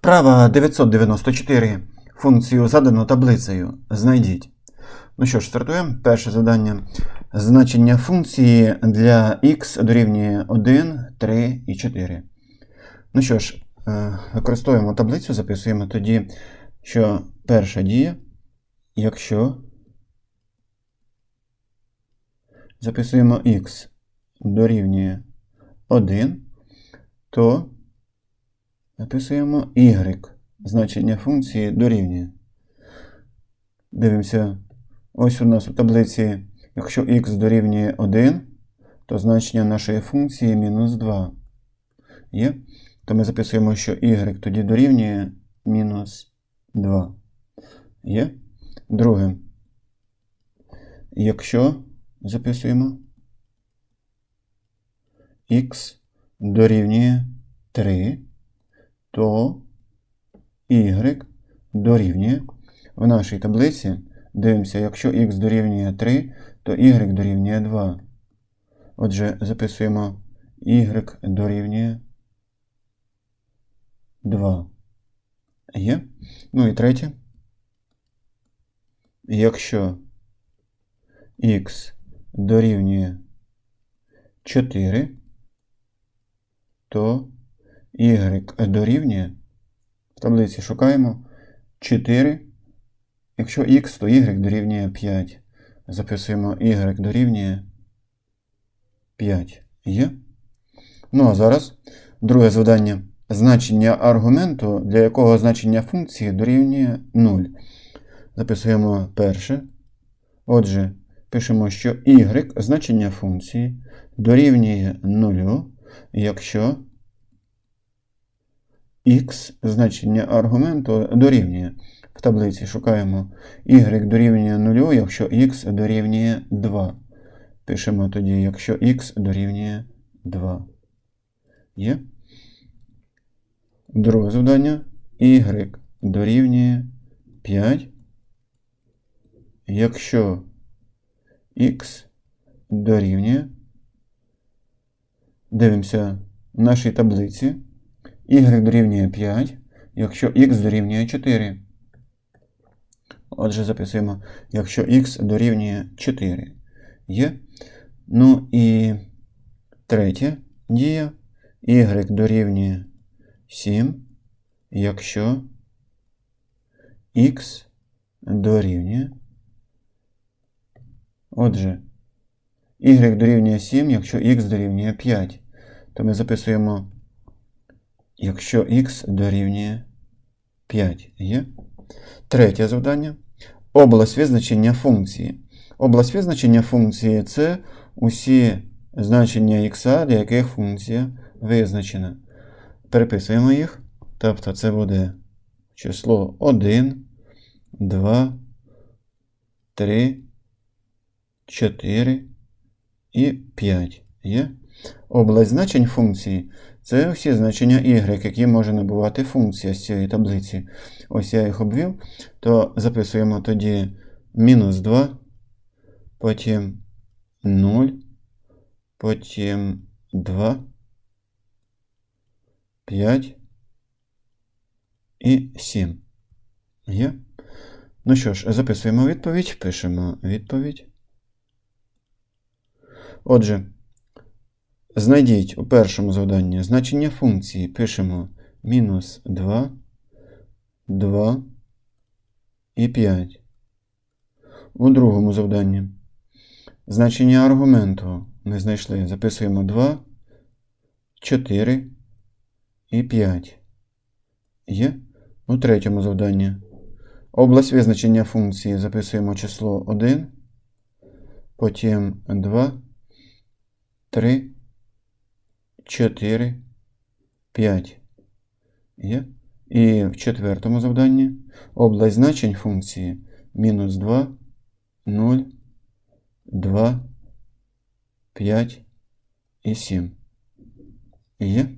Вправа 994. Функцію задану таблицею. Знайдіть. Ну що ж, стартуємо. Перше завдання. Значення функції для x дорівнює 1, 3 і 4. Ну що ж, е, використовуємо таблицю, записуємо тоді, що перша дія, якщо записуємо x дорівнює 1, то Записуємо y. Значення функції дорівнює. Дивимося. Ось у нас у таблиці, якщо x дорівнює 1, то значення нашої функції мінус 2. Є? То ми записуємо, що y тоді дорівнює мінус 2. Є? Друге. Якщо записуємо x дорівнює 3 то y дорівнює в нашій таблиці. Дивимося, якщо x дорівнює 3, то y дорівнює 2. Отже, записуємо y дорівнює 2. Є. Ну і третє. Якщо x дорівнює 4, то y дорівнює. В таблиці шукаємо 4. Якщо x, то y дорівнює 5. Записуємо y дорівнює 5. Є. Ну а зараз друге завдання. Значення аргументу, для якого значення функції дорівнює 0. Записуємо перше. Отже, пишемо, що y значення функції дорівнює 0, якщо x значення аргументу дорівнює. В таблиці шукаємо y дорівнює 0, якщо x дорівнює 2. Пишемо тоді, якщо x дорівнює 2. Є. Друге завдання. y дорівнює 5. Якщо x дорівнює. Дивимося в нашій таблиці y дорівнює 5, якщо x дорівнює 4. Отже, записуємо, якщо x дорівнює 4. Є. Ну і третя дія. y дорівнює 7, якщо x дорівнює. Отже, y дорівнює 7, якщо x дорівнює 5. То ми записуємо якщо x дорівнює 5 є. Третє завдання. Область визначення функції. Область визначення функції це усі значення x, для яких функція визначена. Переписуємо їх. Тобто це буде число 1, 2, 3, 4 і 5. Є. Область значень функції це всі значення y, які може набувати функція з цієї таблиці. Ось я їх обвів, то записуємо тоді мінус 2, потім 0, потім 2, 5 і 7. Є? Ну що ж, записуємо відповідь, пишемо відповідь. Отже. Знайдіть у першому завданні значення функції пишемо мінус 2, 2 і 5. У другому завданні значення аргументу ми знайшли, записуємо 2, 4 і 5. Є. У третьому завданні область визначення функції записуємо число 1, потім 2, 3. 4, 5. Є. І в четвертому завданні область значень функції мінус 2, 0, 2, 5 і 7. Є.